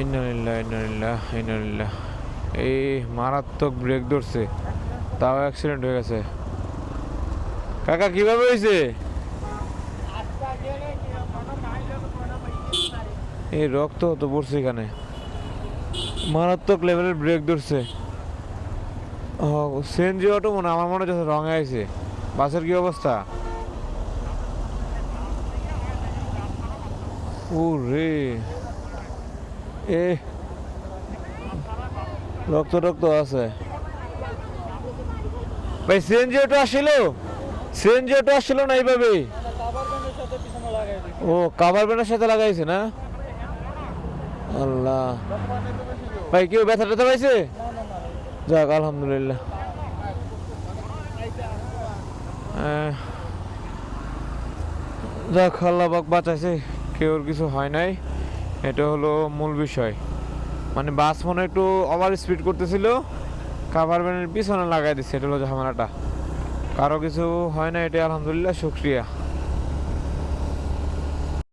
ইন্নালিল্লাহ ইন্নালিল্লাহ ইন্নালিল্লাহ এই মারাত্মক ব্রেক ধরছে। তাও অ্যাক্সিডেন্ট হয়ে গেছে। কাকা, কীভাবে হয়েছে এই রক্ত তো পড়ছে এখানে। মারাত্মক লেভেলের ব্রেক ধরছে। ও সিএনজি অটো মনে আমার মনে হচ্ছে রঙে আছে বাসের কি অবস্থা? ও রে এ রক্ত রক্ত আছে। ভাই, সিএনজি অটো আসছিল সিএনজি অটো আসছিল না এইভাবে? ও কাভার ব্যানের সাথে লাগাইছে না? আল্লাহ। ভাই, কেউ ব্যথা ট্যাথা পাইছে? যাক, আলহামদুলিল্লাহ। যাক, আল্লাহ বাক বাঁচাইছে, কেউর কিছু হয় নাই। এটা হলো মূল বিষয়। মানে বাস মনে একটু ওভার স্পিড করতেছিল কাভার ভ্যানের পিছনে লাগাই দিচ্ছে এটা হলো ঝামেলাটা। কারও কিছু হয় না এটা আলহামদুলিল্লাহ, শুক্রিয়া।